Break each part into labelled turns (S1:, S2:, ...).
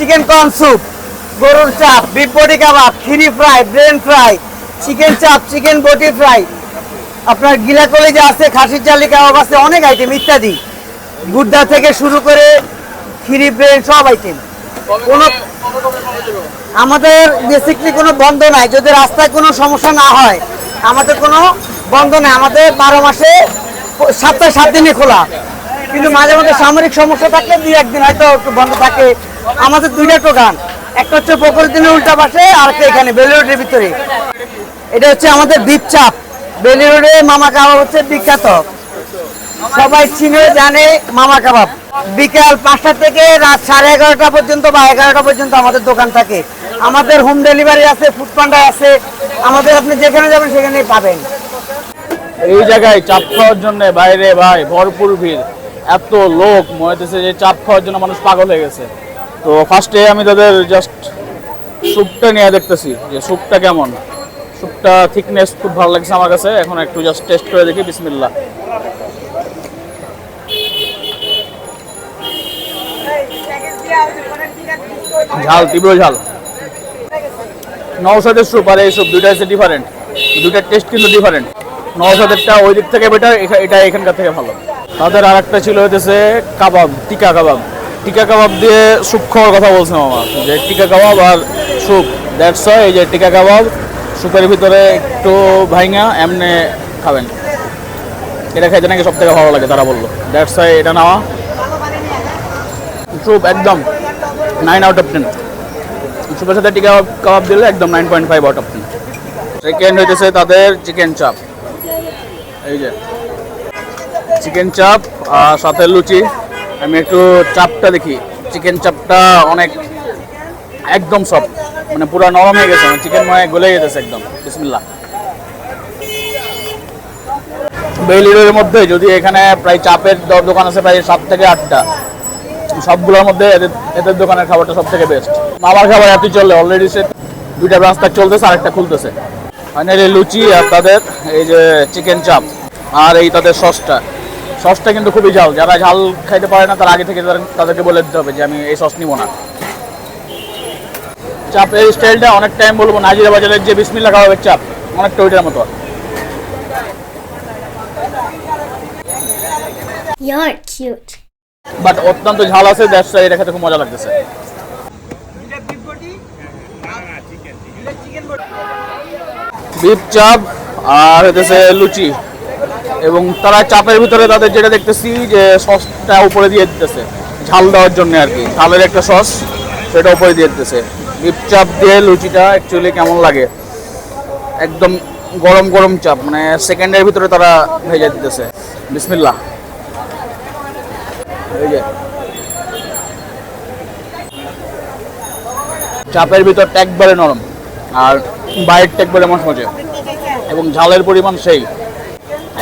S1: Chicken corn soup গরুর চাপ বডি কাবাব, খিরি ফ্রাই ব্রেন ফ্রাই চিকেন চাপ চিকেন বটি ফ্রাই আপনার গিলা কলেজে আছে, খাসির চালি কাবাব আছে, অনেক আইটেম ইত্যাদি। গুড্ডা থেকে শুরু করে খিরি ব্রেন সব আইটেম কোনো আমাদের বেসিকলি কোনো বন্ধ নাই। যদি রাস্তায় কোনো সমস্যা না হয়, আমাদের কোনো বন্ধ নাই। আমাদের বারো মাসে সপ্তাহে সাত দিনই খোলা। কিন্তু মাঝে মাঝে সামরিক সমস্যা থাকলে দুই একদিন হয়তো একটু বন্ধ থাকে। আমাদের দুইটা দোকান একটা হচ্ছে বকরের দিনের উল্টা পাশে, আর একটা এখানে বেলি রোডের ভিতরে। এটা হচ্ছে আমাদের দ্বীপ চাপ। বেলি রোডে মামা কাবাব হচ্ছে বিখ্যাত। সবাই চিনে, জানে মামা কাবাব। বিকাল পাঁচটা থেকে রাত সাড়ে এগারোটা পর্যন্ত বা এগারোটা পর্যন্ত আমাদের দোকান থাকে। আমাদের হোম ডেলিভারি আছে ফুড পান্ডা আছে। আমাদের আপনি যেখানে যাবেন, সেখানেই পাবেন।
S2: এই জায়গায় চাপ খাওয়ার জন্য বাইরে ভাই, ভরপুর ভিড়। এত লোক মনে হচ্ছে যে চাপ খাওয়ার জন্য মানুষ পাগল হয়ে গেছে। তো ফার্স্টে আমি তাদের জাস্ট স্যুপটা নিয়ে দেখতেছি যে স্যুপটা কেমন। স্যুপটা থিকনেস খুব ভালো লাগছে আমার কাছে, এখন একটু জাস্ট টেস্ট করে দেখি বিসমিল্লা ঝাল, তীব্র ঝাল। নওশাদের স্যুপ আর এই স্যুপ দুইটা হচ্ছে ডিফারেন্ট দুইটার টেস্ট কিন্তু ডিফারেন্ট নওশাদেরটা ওই দিক থেকে বেটার এটা এখানকার থেকে ভালো। তাদের আর একটা ছিল হচ্ছে কাবাব, টিকা কাবাব। টিকা কাবাব দিয়ে স্যুপ খাওয়ার কথা বলছিলাম আমার। যে টিকা কাবাব আর স্যুপ দ্যাটস এই যে টিকা কাবাব স্যুপের ভিতরে একটু ভাইঙা, এমনি খাবেন। এটা খাইতে নাকি সব থেকে ভালো লাগে, তারা বলল। দ্যাটস এটা নেওয়া। স্যুপ একদম nine out of ten super সাথে টিকা কাবাব দিলে একদম nine point five out of ten second হইতেছে তাদের চিকেন চাপ এই যে। চিকেন চাপ আর সাথে লুচি। আমি একটু চাপটা দেখি। চিকেন চাপটা অনেক একদম সব মানে পুরো নরম হয়ে গেছে চিকেন মনে গলে গেছে একদম। বিসমিল্লা বেলিরের মধ্যে যদি এখানে প্রায় চাপের দোকান আছে প্রায় সাত থেকে আটটা, সবগুলোর মধ্যে এদের এদের দোকানের খাবারটা সব থেকে বেস্ট মামার খাবার এত চলে অলরেডি সে দুইটা তাক চলতেছে আর একটা খুলতেছে। ফাইনালি লুচি আর তাদের এই যে চিকেন চাপ আর এই তাদের সসটা সসটা কিন্তু খুবই ঝাল। যারা ঝাল খাইতে পারে না তারা আগে থেকে তাদেরকে বলে দিতে হবে যে আমি এই সস নিব না। চাপের স্টাইলটা অনেক টাইম বলব নাজিরা বাজারের যে বিসমিল্লা খাওয়াবের চাপ অনেকটা ওইটার মতো।
S3: You're cute.
S2: বাট অত্যন্ত ঝাল আছে দ্যাটস এটা খেতে খুব মজা লাগতেছে। বিফ চাপ আর হতেছে লুচি। এবং তারা চাপের ভিতরে তাদের যেটা দেখতেছি যে সসটা উপরে দিয়ে দিতেছে। ঝাল দেওয়ার জন্য আর কি। ঝালের একটা সস, সেটা উপরে দিয়ে দিতেছে। বিফ চাপ দিয়ে লুচিটা অ্যাকচুয়ালি কেমন লাগে? একদম গরম গরম চাপ মানে সেকেন্ডের ভিতরে তারা ভেজে দিতেছে। যে। চাপের ভিতরটা একবারে নরম, আর বাইরেরটা একবারে মচমচে। এবং ঝালের পরিমাণ সেই।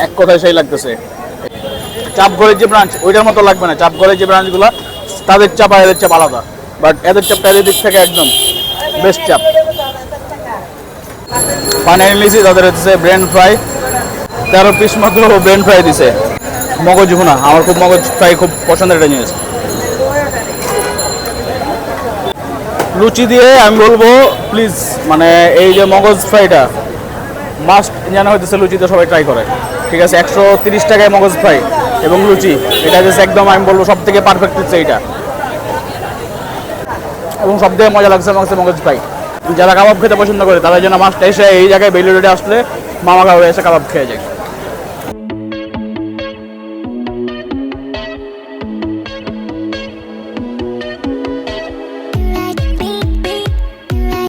S2: এক কথায় সেই লাগতেছে। চাপঘরের যে ব্রাঞ্চ ওইটার মতো লাগবে না। চাপঘরের যে ব্রাঞ্চগুলো তাদের চাপ আর এদের চাপ আলাদা। বাট এদের চাপটা এদের দিক থেকে একদম বেস্ট চাপ। ফাইনালি নিয়েছি, তাদের হচ্ছে ব্রেন ফ্রাই তেরো পিস মাত্র ব্রেন ফ্রাই দিছে। মগজ ভুনা আমার খুব মগজ ফ্রাই খুব পছন্দের একটা জিনিস। লুচি দিয়ে আমি বলব প্লিজ মানে এই যে মগজ ফ্রাইটা মাস্ট যেন হইতেছে লুচিতে সবাই ট্রাই করে। ঠিক আছে, একশো তিরিশ টাকায় মগজ ফ্রাই এবং লুচি। এটা হচ্ছে একদম আমি বলব সব থেকে পারফেক্ট হচ্ছে এটা এবং সব থেকে মজা লাগছে আমার মগজ ফ্রাই। যারা কাবাব খেতে পছন্দ করে তারা যেন মাছটা এসে এই জায়গায় বেলুড়ে আসলে মামা কাবাবে এসে কাবাব খেয়ে যায়।